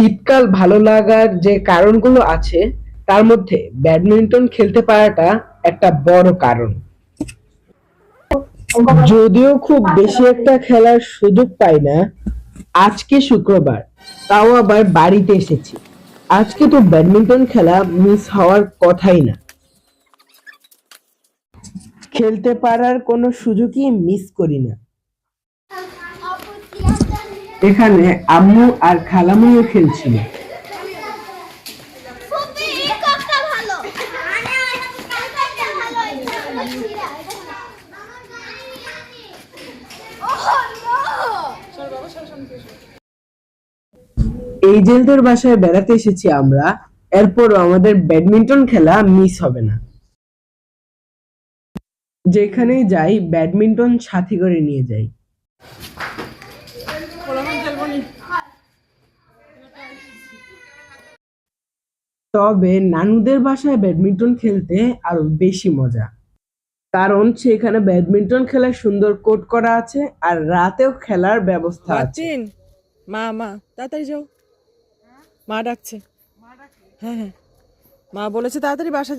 শীতকাল ভালো লাগার যে কারণগুলো আছে, তার মধ্যে ব্যাডমিন্টন খেলতে পারাটা একটা বড় কারণ। যদিও খুব বেশি একটা খেলার সুযোগ পাই না, আজকে শুক্রবার, তাও আবার বাড়িতে এসেছি। আজকে তো ব্যাডমিন্টন খেলা মিস হওয়ার কথাই না। খেলতে পারার কোনো সুযোগই মিস করি না। এখানে আম্মু আর খালামুও খেলছিল। এইজেলদের বাসায় বেড়াতে এসেছি আমরা এরপরও আমাদের ব্যাডমিন্টন খেলা মিস হবে না। যেখানেই যাই ব্যাডমিন্টন সাথে করে নিয়ে যাই। তবে নানুদের বাসায় ব্যাডমিন্টন খেলতে আরও বেশি মজা। কারণ সেখানে ব্যাডমিন্টন খেলার সুন্দর কোর্ট করা আছে আর রাতেও খেলার ব্যবস্থা আছে। মা মা, তাড়াতাড়ি যাও। মা ডাকছে। হ্যাঁ হ্যাঁ। মা বলেছে তাড়াতাড়ি বাসা